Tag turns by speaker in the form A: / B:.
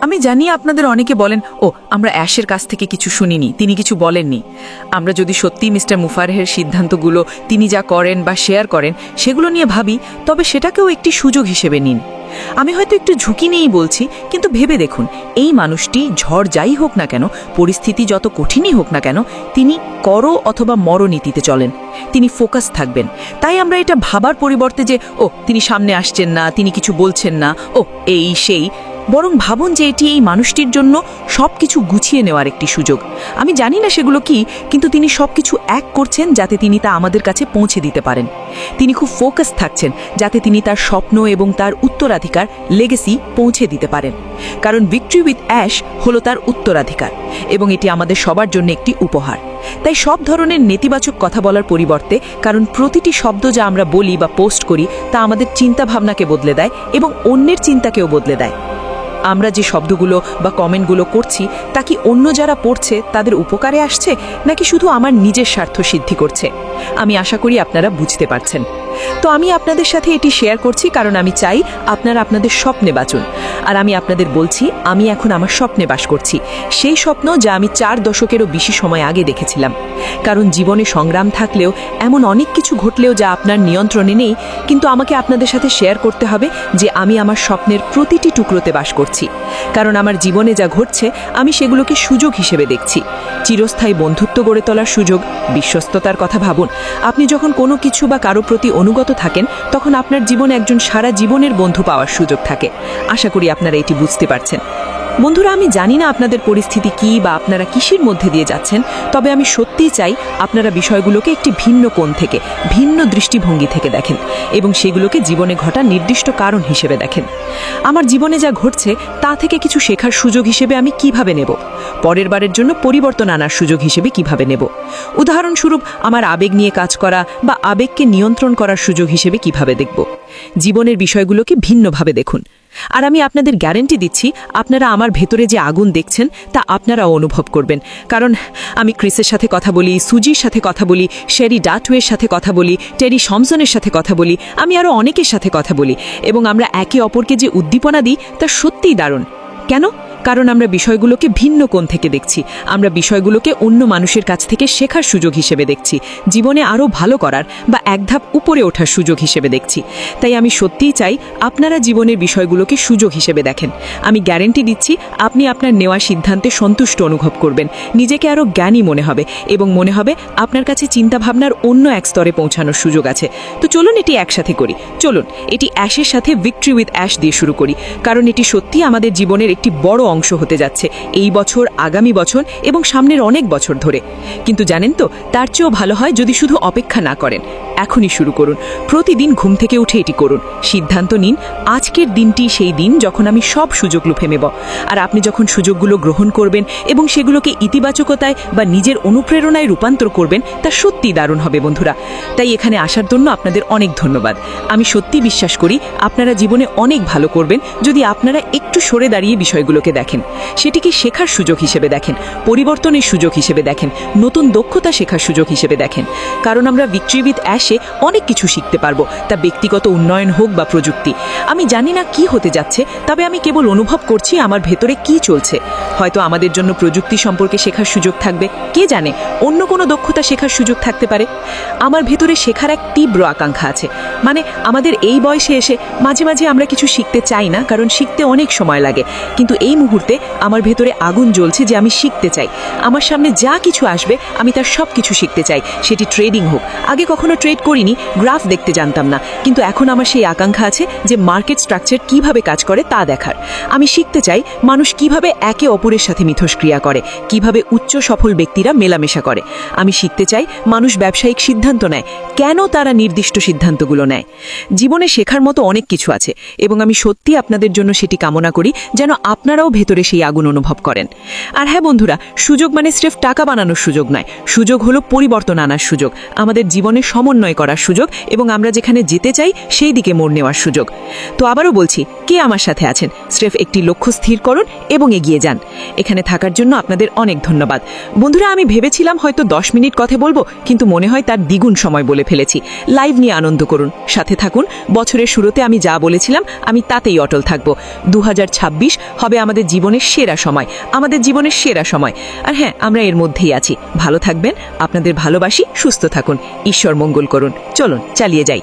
A: আমি জানি আপনাদের অনেকে বলেন, ও, আমরা অ্যাশের কাছ থেকে কিছু শুনিনি, তিনি কিছু বলেননি। আমরা যদি সত্যি মিস্টার মুফারহের সিদ্ধান্তগুলো, তিনি যা করেন বা শেয়ার করেন, সেগুলো নিয়ে ভাবি, তবে সেটাকেও একটি সুযোগ হিসেবে নিন। আমি হয়তো একটু ঝুঁকি নিয়েই বলছি, কিন্তু ভেবে দেখুন, এই মানুষটি ঝড় যাই হোক না কেন, পরিস্থিতি যত কঠিনই হোক না কেন, তিনি করো অথবা মর নীতিতে চলেন। তিনি ফোকাস থাকবেন। তাই আমরা এটা ভাবার পরিবর্তে যে, ও, তিনি সামনে আসছেন না, তিনি কিছু বলছেন না, ও, এই, সেই। বরং ভাবুন যে এটি এই মানুষটির জন্য সব কিছু গুছিয়ে নেওয়ার একটি সুযোগ। আমি জানি না সেগুলো কি, কিন্তু তিনি সব কিছু এক করছেন যাতে তিনি তা আমাদের কাছে পৌঁছে দিতে পারেন। তিনি খুব ফোকাস থাকছেন যাতে তিনি তার স্বপ্ন এবং তার উত্তরাধিকার লেগেসি পৌঁছে দিতে পারেন। কারণ ভিক্টরি উইথ অ্যাশ হলো তার উত্তরাধিকার এবং এটি আমাদের সবার জন্য একটি উপহার। তাই সব ধরনের নেতিবাচক কথা বলার পরিবর্তে, কারণ প্রতিটি শব্দ যা আমরা বলি বা পোস্ট করি, তা আমাদের চিন্তাভাবনাকে বদলে দেয় এবং অন্যের চিন্তাকেও বদলে দেয়। আমরা যে শব্দগুলো বা কমেন্টগুলো করছি, তা কি অন্য যারা পড়ছে তাদের উপকারে আসছে, নাকি শুধু আমার নিজের স্বার্থ সিদ্ধি করছে? আমি আশা করি আপনারা বুঝতে পারছেন। তো আমি আপনাদের সাথে এটি শেয়ার করছি কারণ আমি চাই আপনারা আপনাদের স্বপ্নে বাঁচুন। আর আমি আপনাদের বলছি, আমি এখন আমার স্বপ্নে বাস করছি। সেই স্বপ্ন যা আমি চার দশকেরও বেশি সময় আগে দেখেছিলাম। কারণ জীবনে সংগ্রাম থাকলেও এমন অনেক কিছু ঘটলেও যা আপনার নিয়ন্ত্রণে নেই, কিন্তু আমাকে আপনাদের সাথে শেয়ার করতে হবে যে আমি আমার স্বপ্নের প্রতিটি টুকরোতে বাস করছি। কারণ আমার জীবনে যা ঘটছে, আমি সেগুলোকে সুযোগ হিসেবে দেখছি। চিরস্থায়ী বন্ধুত্ব গড়ে তোলার সুযোগ, বিশ্বস্ততার কথা ভাবুন। আপনি যখন কোনো কিছু বা কারও প্রতি অনুগত থাকেন, তখন আপনার জীবনে একজন সারা জীবনের বন্ধু পাওয়ার সুযোগ থাকে। আশা করি আপনারা এটি বুঝতে পারছেন। বন্ধুরা, আমি জানি না আপনাদের পরিস্থিতি কি বা আপনারা কিসের মধ্যে দিয়ে যাচ্ছেন, তবে আমি সত্যিই চাই আপনারা বিষয়গুলোকে একটি ভিন্ন কোণ থেকে, ভিন্ন দৃষ্টিভঙ্গি থেকে দেখেন এবং সেগুলোকে জীবনে ঘটা নির্দিষ্ট কারণ হিসেবে দেখেন। আমার জীবনে যা ঘটছে, তা থেকে কিছু শেখার সুযোগ হিসেবে আমি কীভাবে নেব? পরের বারের জন্য পরিবর্তন আনার সুযোগ হিসেবে কীভাবে নেব? উদাহরণস্বরূপ, আমার আবেগ নিয়ে কাজ করা বা আবেগকে নিয়ন্ত্রণ করার সুযোগ হিসেবে কীভাবে দেখব? জীবনের বিষয়গুলোকে ভিন্নভাবে দেখুন। আর আমি আপনাদের গ্যারেন্টি দিচ্ছি, আপনারা আমার ভেতরে যে আগুন দেখছেন, তা আপনারাও অনুভব করবেন। কারণ আমি ক্রিসের সাথে কথা বলি, সুজির সাথে কথা বলি, শেরি ডাটওয়ের সাথে কথা বলি, টেরি সমসনের সাথে কথা বলি, আমি আরও অনেকের সাথে কথা বলি এবং আমরা একে অপরকে যে উদ্দীপনা দিই, তা সত্যিই দারুণ। কেন? কারণ আমরা বিষয়গুলোকে ভিন্ন কোণ থেকে দেখছি। আমরা বিষয়গুলোকে অন্য মানুষের কাছ থেকে শেখার সুযোগ হিসেবে দেখছি। জীবনে আরও ভালো করার বা এক ধাপ উপরে ওঠার সুযোগ হিসেবে দেখছি। তাই আমি সত্যিই চাই আপনারা জীবনের বিষয়গুলোকে সুযোগ হিসেবে দেখেন। আমি গ্যারেন্টি দিচ্ছি আপনি আপনার নেওয়া সিদ্ধান্তে সন্তুষ্ট অনুভব করবেন। নিজেকে আরও জ্ঞানী মনে হবে এবং মনে হবে আপনার কাছে চিন্তাভাবনার অন্য এক স্তরে পৌঁছানোর সুযোগ আছে। তো চলুন এটি একসাথে করি। চলুন, এটি অ্যাশের সাথে ভিক্টরি উইথ অ্যাশ দিয়ে শুরু করি। কারণ এটি সত্যি আমাদের জীবনের একটি বড় অংশ হতে যাচ্ছে এই বছর, আগামী বছর এবং সামনের অনেক বছর ধরে। কিন্তু জানেন তো, তার চেয়েও ভালো হয় যদি শুধু অপেক্ষা না করেন। এখনই শুরু করুন। প্রতিদিন ঘুম থেকে উঠে এটি করুন। সিদ্ধান্ত নিন, আজকের দিনটি সেই দিন যখন আমি সব সুযোগ লুফে নেব। আর আপনি যখন সুযোগগুলো গ্রহণ করবেন এবং সেগুলোকে ইতিবাচকতায় বা নিজের অনুপ্রেরণায় রূপান্তর করবেন, তা সত্যি দারুণ হবে বন্ধুরা। তাই এখানে আসার জন্য আপনাদের অনেক ধন্যবাদ। আমি সত্যি বিশ্বাস করি, আপনারা জীবনে অনেক ভালো করবেন যদি আপনারা একটু সরে দাঁড়িয়ে বিষয়গুলোকে দেখেন। সেটিকে শেখার সুযোগ হিসেবে দেখেন, পরিবর্তনের সুযোগ হিসেবে দেখেন, নতুন দক্ষতা শেখার সুযোগ হিসেবে দেখেন। কারণ আমরা ভিক্টরি অ্যাশে অনেক কিছু শিখতে পারব, তা ব্যক্তিগত উন্নয়ন হোক বা প্রযুক্তি। আমি জানি না কি হতে যাচ্ছে, তবে আমি কেবল অনুভব করছি আমার ভেতরে কি চলছে। হয়তো আমাদের জন্য প্রযুক্তি সম্পর্কে শেখার সুযোগ থাকবে, কে জানে? অন্য কোনো দক্ষতা শেখার সুযোগ থাকতে পারে? আমার ভেতরে শেখার এক তীব্র আকাঙ্ক্ষা আছে। মানে আমাদের এই বয়সে এসে মাঝে মাঝে আমরা কিছু শিখতে চাই না, কারণ শিখতে অনেক সময় লাগে। কিন্তু এই মুহূর্তে আমার ভেতরে আগুন জ্বলছে যে আমি শিখতে চাই। আমার সামনে যা কিছু আসবে, আমি তার সব কিছু শিখতে চাই। সেটি ট্রেডিং হোক। আগে কখনো ট্রেড করিনি গ্রাফ দেখতে জানতাম না। কিন্তু এখন আমার সেই আকাঙ্ক্ষা আছে যে মার্কেট স্ট্রাকচার কীভাবে কাজ করে তা দেখার। আমি শিখতে চাই মানুষ কীভাবে একে অপরের সাথে মিথস্ক্রিয়া করে, কীভাবে উচ্চ সফল ব্যক্তিরা মেলামেশা করে। আমি শিখতে চাই মানুষ ব্যবসায়িক সিদ্ধান্ত নেয়, কেন তারা নির্দিষ্ট সিদ্ধান্তগুলো নেয়। জীবনে শেখার মতো অনেক কিছু আছে এবং আমি সত্যি আপনাদের জন্য সেটি কামনা করি যেন আপনারাও ভেতরে সেই আগুন অনুভব করেন। আর হ্যাঁ বন্ধুরা, সুযোগ মানে স্রেফ টাকা বানানোর সুযোগ নয়। সুযোগ হলো পরিবর্তন আনার সুযোগ, আমাদের জীবনে সমন্বয় করার সুযোগ এবং আমরা যেখানে যেতে চাই সেই দিকে মোড় নেওয়ার সুযোগ। তো আবারও বলছি, কে আমার সাথে আছেন? স্রেফ একটি লক্ষ্য স্থির করুন এবং এগিয়ে যান। এখানে থাকার জন্য আপনাদের অনেক ধন্যবাদ। বন্ধুরা, আমি ভেবেছিলাম হয়তো দশ মিনিট কথা বলব, কিন্তু মনে হয় তার দ্বিগুণ সময় বলে ফেলেছি। লাইভ নিয়ে আনন্দ করুন, সাথে থাকুন। বছরের শুরুতে আমি যা বলেছিলাম, আমি তাতেই অটল থাকব। দু হাজার ছাব্বিশ হবে আমাদের জীবনের সেরা সময়, আমাদের জীবনের সেরা সময়। আর হ্যাঁ আমরা এর মধ্যেই আছি। ভালো থাকবেন, আপনাদের ভালোবাসি, সুস্থ থাকুন, ঈশ্বর মঙ্গল করুন। চলুন, চালিয়ে যাই।